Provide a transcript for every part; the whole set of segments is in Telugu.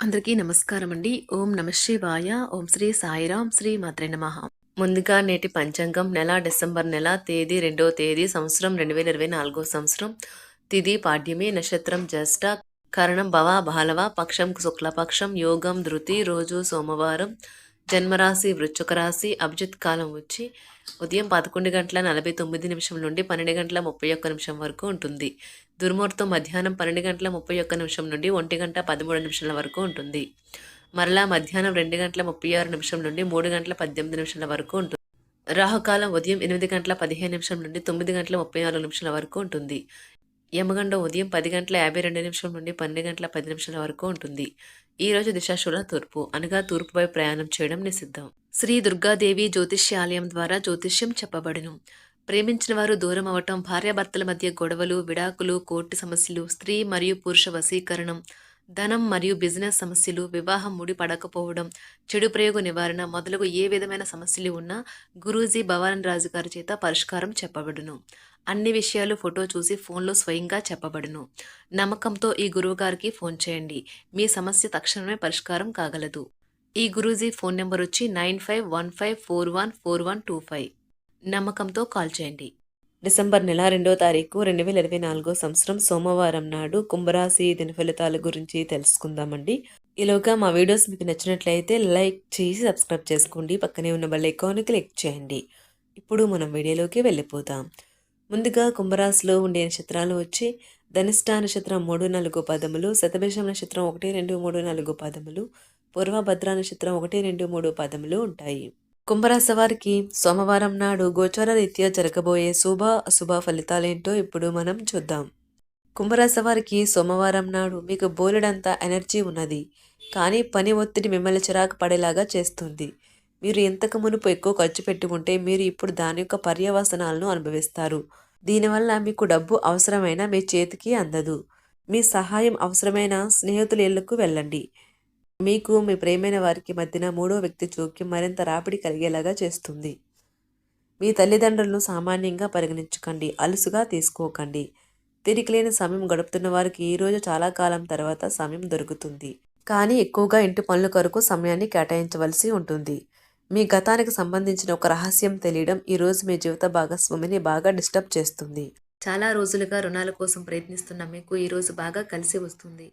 అందరికీ నమస్కారం అండి ఓం నమ శివాయ. ఓం శ్రీ సాయిరాం. శ్రీ మాత్రే నమ. ముందుగా నేటి పంచాంగం నెల డిసెంబర్ నెల తేదీ రెండవ తేదీ సంవత్సరం రెండు వేల ఇరవై నాలుగో సంవత్సరం. తిది పాడ్యమి నక్షత్రం జ్యేష్ఠ. కరణం భవ బాలవ పక్షం శుక్లపక్షం యోగం ధృతి రోజు సోమవారం. జన్మరాశి వృశ్చిక రాశి అభిజిత్ కాలం వచ్చి ఉదయం పదకొండు గంటల నలభై తొమ్మిది నిమిషం నుండి పన్నెండు గంటల ముప్పై ఒక్క నిమిషం వరకు ఉంటుంది. దుర్ముహూర్తం మధ్యాహ్నం పన్నెండు గంటల ముప్పై ఒక్క నిమిషం నుండి ఒంటి గంట పదమూడు నిమిషాల వరకు ఉంటుంది. మరలా మధ్యాహ్నం రెండు గంటల ముప్పై ఆరు నిమిషం నుండి మూడు గంటల పద్దెనిమిది నిమిషాల వరకు ఉంటుంది. రాహుకాలం ఉదయం ఎనిమిది గంటల పదిహేను నిమిషం నుండి తొమ్మిది గంటల ముప్పై నాలుగు నిమిషాల వరకు ఉంటుంది. యమగండం ఉదయం పది గంటల యాభై రెండు నిమిషం నుండి పన్నెండు గంటల పది నిమిషాల వరకు ఉంటుంది. ఈ రోజు దిశాశూల తూర్పు అనగా తూర్పుపై ప్రయాణం చేయడం నిషిద్ధం. శ్రీ దుర్గాదేవి జ్యోతిష్యాలయం ద్వారా జ్యోతిష్యం చెప్పబడును. ప్రేమించిన వారు దూరం అవటం భార్యాభర్తల మధ్య గొడవలు విడాకులు కోర్టు సమస్యలు స్త్రీ మరియు పురుష వశీకరణం ధనం మరియు బిజినెస్ సమస్యలు వివాహం ముడి పడకపోవడం చెడు ప్రయోగ నివారణ మొదలగు ఏ విధమైన సమస్యలు ఉన్నా గురూజీ భవాన్ రాజు గారి చేత పరిష్కారం చెప్పబడును. అన్ని విషయాలు ఫోటో చూసి ఫోన్లో స్వయంగా చెప్పబడును. నమ్మకంతో ఈ గురువు గారికి ఫోన్ చేయండి. మీ సమస్య తక్షణమే పరిష్కారం కాగలదు. ఈ గురూజీ ఫోన్ నెంబర్ వచ్చి nine five one five four one four one two five. నమ్మకంతో కాల్ చేయండి. డిసెంబర్ నెల రెండో తారీఖు రెండు వేల ఇరవై నాలుగో సంవత్సరం సోమవారం నాడు కుంభరాశి దిన ఫలితాల గురించి తెలుసుకుందామండి. ఈలోగా మా వీడియోస్ మీకు నచ్చినట్లయితే లైక్ చేసి సబ్స్క్రైబ్ చేసుకోండి. పక్కనే ఉన్న బెల్ ఐకాన్ క్లిక్ చేయండి. ఇప్పుడు మనం వీడియోలోకి వెళ్ళిపోతాం ముందుగా కుంభరాశిలో ఉండే నక్షత్రాలు వచ్చి ధనిష్ట నక్షత్రం మూడు నాలుగు పదములు శతభేషం నక్షత్రం ఒకటి రెండు మూడు నాలుగు పదములు పూర్వభద్ర నక్షత్రం ఒకటి రెండు మూడు పదములు ఉంటాయి. కుంభరాశి వారికి సోమవారం నాడు గోచార రీత్యా జరగబోయే శుభ అశుభ ఫలితాలేంటో ఇప్పుడు మనం చూద్దాం. కుంభరాశి వారికి సోమవారం నాడు మీకు బోలెడంత ఎనర్జీ ఉన్నది. కానీ పని ఒత్తిడి మిమ్మల్ని చిరాకు పడేలాగా చేస్తుంది. మీరు ఇంతకు మునుపు ఎక్కువ ఖర్చు పెట్టుకుంటే మీరు ఇప్పుడు దాని యొక్క పర్యవసనాలను అనుభవిస్తారు. దీనివల్ల మీకు డబ్బు అవసరమైన మీ చేతికి అందదు. మీ సహాయం అవసరమైన స్నేహితుల ఇళ్ళకు వెళ్ళండి. మీకు మీ ప్రేమైన వారికి మధ్యన మూడో వ్యక్తి జోక్యం మరింత రాపిడి కలిగేలాగా చేస్తుంది. మీ తల్లిదండ్రులను సామాన్యంగా పరిగణించకండి. అలుసుగా తీసుకోకండి. తిరిగిలేని సమయం గడుపుతున్న వారికి ఈరోజు చాలా కాలం తర్వాత సమయం దొరుకుతుంది. కానీ ఎక్కువగా ఇంటి పనుల కొరకు సమయాన్ని కేటాయించవలసి ఉంటుంది. మీ గతానికి సంబంధించిన ఒక రహస్యం తెలియడం ఈరోజు మీ జీవిత భాగస్వామిని బాగా డిస్టర్బ్ చేస్తుంది. చాలా రోజులుగా రుణాల కోసం ప్రయత్నిస్తున్న మీకు ఈరోజు బాగా కలిసి వస్తుంది.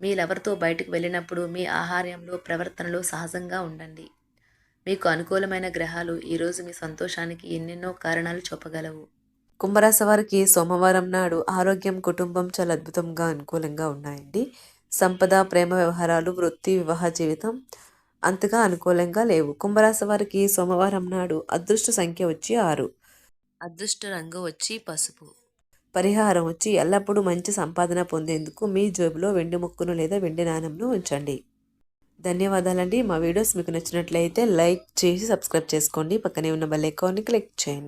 మీ లవర్తో బయటకు వెళ్ళినప్పుడు మీ ఆహార్యంలో ప్రవర్తనలో సహజంగా ఉండండి. మీకు అనుకూలమైన గ్రహాలు ఈరోజు మీ సంతోషానికి ఎన్నెన్నో కారణాలు చూపగలవు. కుంభరాశి వారికి సోమవారం నాడు ఆరోగ్యం కుటుంబం చాలా అద్భుతంగా అనుకూలంగా ఉన్నాయండి. సంపద ప్రేమ వ్యవహారాలు వృత్తి వివాహ జీవితం అంతగా అనుకూలంగా లేవు. కుంభరాశి వారికి సోమవారం నాడు అదృష్ట సంఖ్య వచ్చి ఆరు. అదృష్ట రంగు వచ్చి పసుపు. పరిహారం వచ్చి ఎల్లప్పుడూ మంచి సంపాదన పొందేందుకు మీ జేబులో వెండి ముక్కును లేదా వెండి నాణెంను ఉంచండి. ధన్యవాదాలండి. మా వీడియోస్ మీకు నచ్చినట్లయితే లైక్ చేసి సబ్స్క్రైబ్ చేసుకోండి. పక్కనే ఉన్న బెల్ ఐకాన్ని క్లిక్ చేయండి.